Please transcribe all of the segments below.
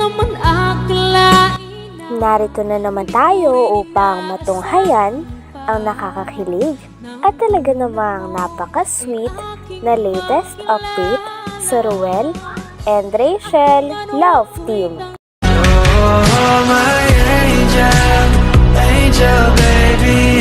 naman akalain Narito na naman tayo upang matunghayan ang nakakakilig at talaga namang napaka-sweet na latest update sa Ruel and Rachel Love Team. Oh, my angel, angel, baby,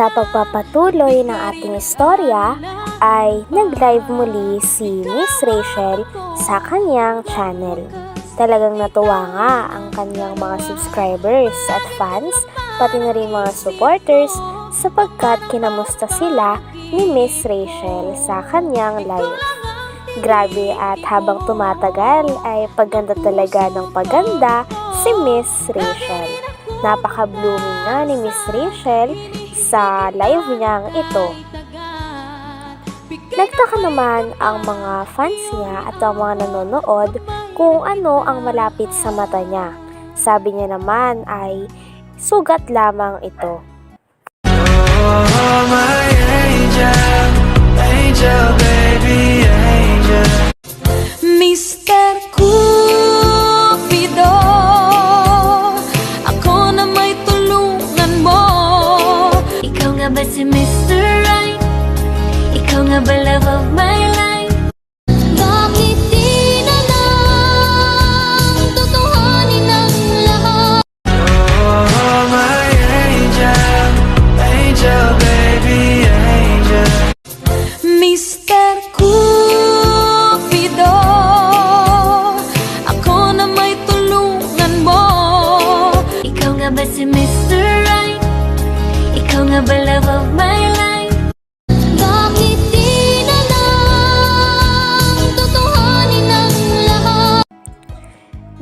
Sa pagpapatuloy ng ating istorya ay nag-live muli si Miss Rachel sa kanyang channel. Talagang natuwa nga ang kanyang mga subscribers at fans, pati na rin mga supporters sapagkat kinamusta sila ni Miss Rachel sa kanyang live. Grabe at habang tumatagal ay paganda talaga ng paganda si Miss Rachel. Napaka-blooming nga ni Miss Rachel sa live niyang ito. Nagtaka naman ang mga fans niya at ang mga nanonood kung ano ang malapit sa mata niya. Sabi niya naman ay sugat lamang ito. Oh, my angel, angel, baby, angel.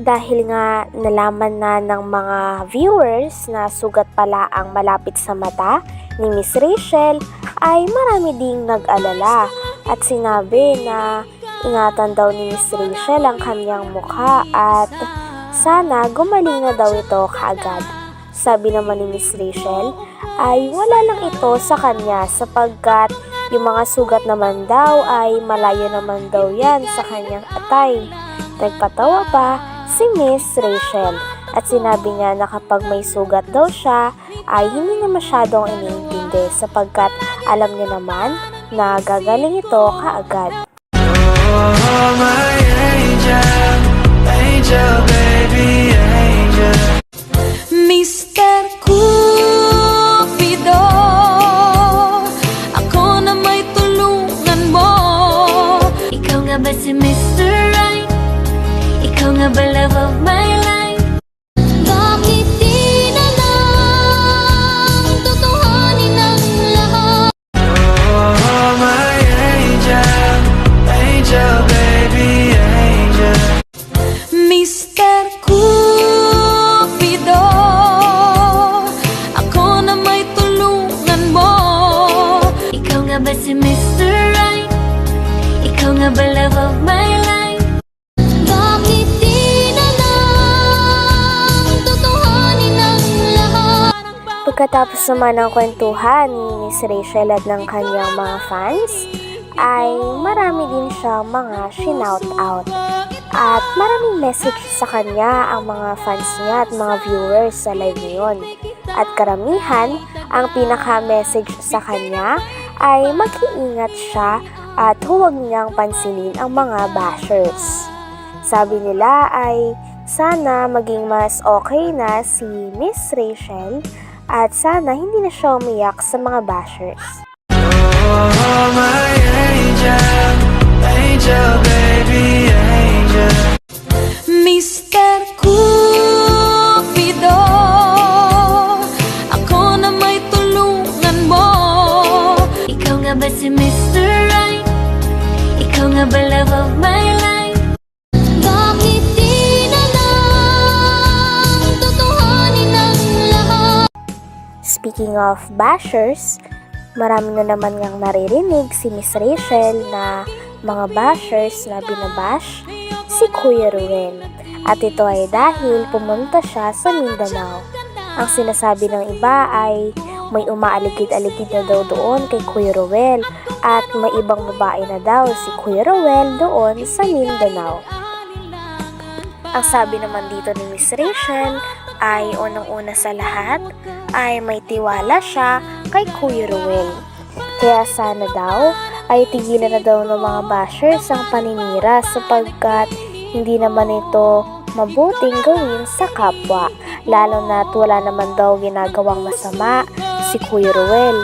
Dahil nga nalaman na ng mga viewers na sugat pala ang malapit sa mata ni Miss Rachel ay marami ding nag-alala at sinabi na ingatan daw ni Miss Rachel ang kanyang mukha at sana gumaling na daw ito kaagad. Sabi naman ni Miss Rachel ay wala lang ito sa kanya sapagkat yung mga sugat naman daw ay malayo naman daw yan sa kanyang atay. Nagpatawa pa si Miss Rachel at sinabi niya na kapag may sugat daw siya ay hindi na masyadong iniintindi sapagkat alam niya naman na gagaling ito kaagad. Oh, my angel, angel, baby, angel. Mr. Cupido Ako na may tulungan mo Ikaw nga ba si? Ikaw nga ba love of my Pagkatapos naman ng kwentuhan ni Miss Rachel at ng kanyang mga fans, ay marami din siya mga shinout out. At maraming message sa kanya ang mga fans niya at mga viewers sa live niyon. At karamihan, ang pinaka-message sa kanya ay mag-iingat siya at huwag niyang pansinin ang mga bashers. Sabi nila ay sana maging mas okay na si Miss Rachel at sana hindi na siya umiyak sa mga bashers. Oh, my angel, angel, Speaking of bashers, Marami na naman ngang naririnig si Miss Rachel na mga bashers na binabash si Kuya Ruel. At ito ay dahil pumunta siya sa Mindanao. Ang sinasabi ng iba ay may umaaligid-aligid na daw doon kay Kuya Ruel at may ibang babae na daw si Kuya Ruel doon sa Mindanao. Ang sabi naman dito ni Miss Rachel ay unang-una sa lahat ay may tiwala siya kay Kuya Ruel. Kaya sana daw ay tigilan na daw ng mga bashers ang paninira sapagkat hindi naman ito mabuting gawin sa kapwa. Lalo na't wala naman daw ginagawang masama si Kuya Ruel.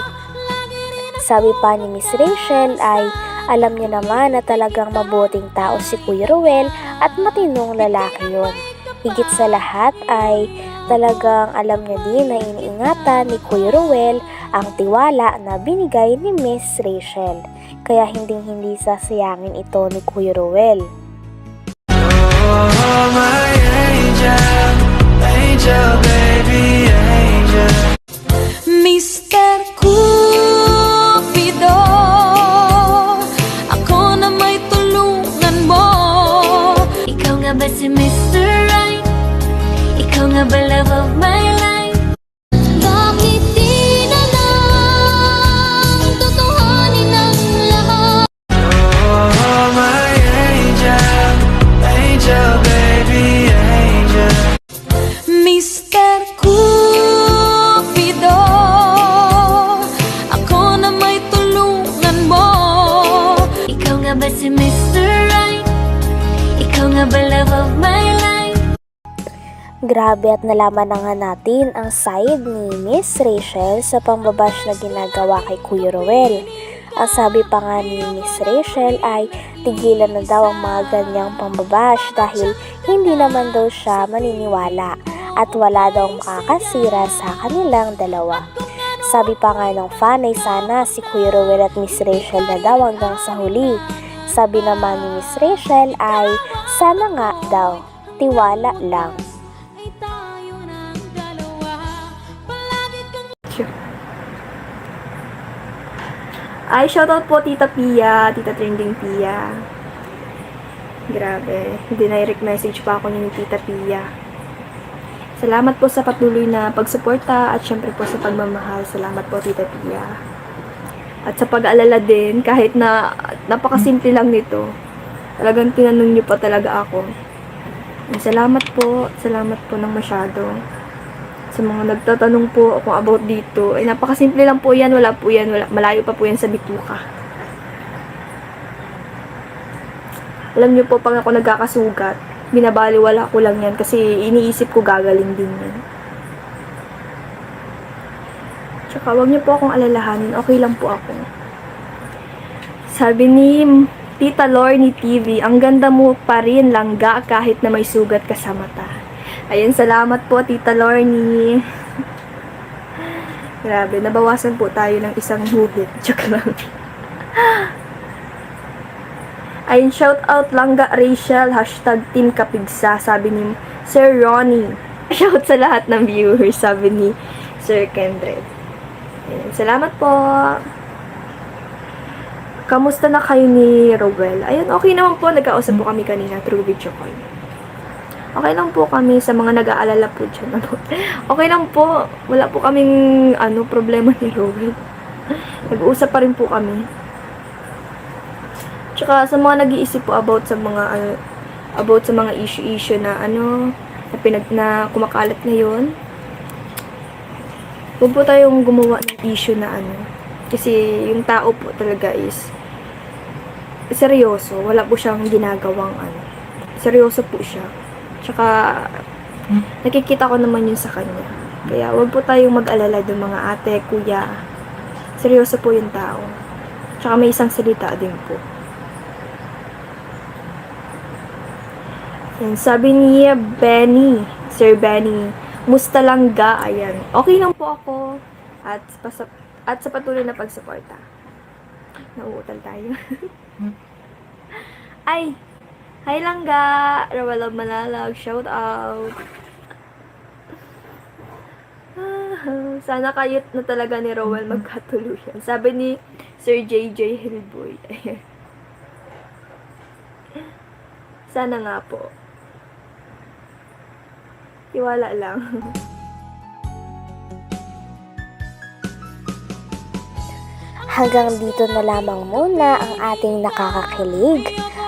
Sabi pa ni Miss Rachel ay alam niya naman na talagang mabuting tao si Kuya Ruel at matinong lalaki yon. Higit sa lahat ay talagang alam niya din na iniingatan ni Kuya Ruel ang tiwala na binigay ni Miss Rachel. Kaya hinding hindi sasayangin ito ni Kuya Ruel. Oh, my angel, angel, baby, Ikaw nga ba love of my Grabe at nalaman na nga natin ang side ni Miss Rachel sa pambabash na ginagawa kay Kuya Ruel. Ang sabi pa nga ni Miss Rachel ay tigilan na daw ang mga ganyang pambabash dahil hindi naman daw siya maniniwala at wala daw makakasira sa kanilang dalawa. Sabi pa nga ng fan ay sana si Kuya Ruel at Miss Rachel na daw hanggang sa huli. Sabi naman ni Miss Rachel ay sana nga daw, tiwala lang. Ay, shoutout po Tita Pia, Tita Trending Pia. Grabe, dinirect message pa ako ni Tita Pia. Salamat po sa patuloy na pagsuporta at syempre po sa pagmamahal. Salamat po Tita Pia. At sa pag-aalala din, kahit na napakasimple lang nito, talagang tinanong niyo pa talaga ako. Salamat po, salamat po ng masyado sa mga nagtatanong po kung about dito, ay napakasimple lang po yan, wala po yan, wala, malayo pa po yan sa bituka. Alam niyo po, pag ako nagkakasugat, binabaliwala ko lang yan kasi iniisip ko gagaling din yan. Tsaka wag niyo po akong alalahanin, okay lang po ako. Sabi ni Tita Lorny TV, ang ganda mo pa rin langga kahit na may sugat ka sa mata. Ayun, salamat po, Tita Lorny. Grabe, nabawasan po tayo ng isang hugit. Joke lang. Ayun, shout out Langga Rachel, hashtag Team Kapigsa, sabi ni Sir Ronnie. Shout sa lahat ng viewers, sabi ni Sir Kendred. Ayun, salamat po. Kamusta na kayo ni Rowell? Ayun, okay naman po. Nagkausap po kami kanina through video call. Okay lang po kami sa mga nag-aalala po dyan. Ano. Okay lang po. Wala po kaming ano, problema ni Rowell. Nag-uusap pa rin po kami. Tsaka sa mga nag-iisip po about sa mga ano, about sa mga issue-issue na ano na pinag na kumakalat ngayon. Huwag po tayong gumawa ng issue na ano. Kasi yung tao po talaga is seryoso. Wala po siyang ginagawang ano. Seryoso po siya. Tsaka, nakikita ko naman yun sa kanya. Kaya, wag po tayong mag-alala doon mga ate, kuya. Seryoso po yung tao. Tsaka may isang salita din po. Yan, sabi niya, Benny, Sir Benny, musta lang ga? Ayan. Okay lang po ako. At, pas- at sa patuloy na pagsuporta. Nauutal tayo. Ay, Hi Langga! Rawalab Malalag, shout out! Ah, Sana kayot na talaga ni Rowell magkatuluyan. Sabi ni Sir JJ Hillboy. Sana nga po. Tiwala lang. Hanggang dito na lamang muna ang ating nakakakilig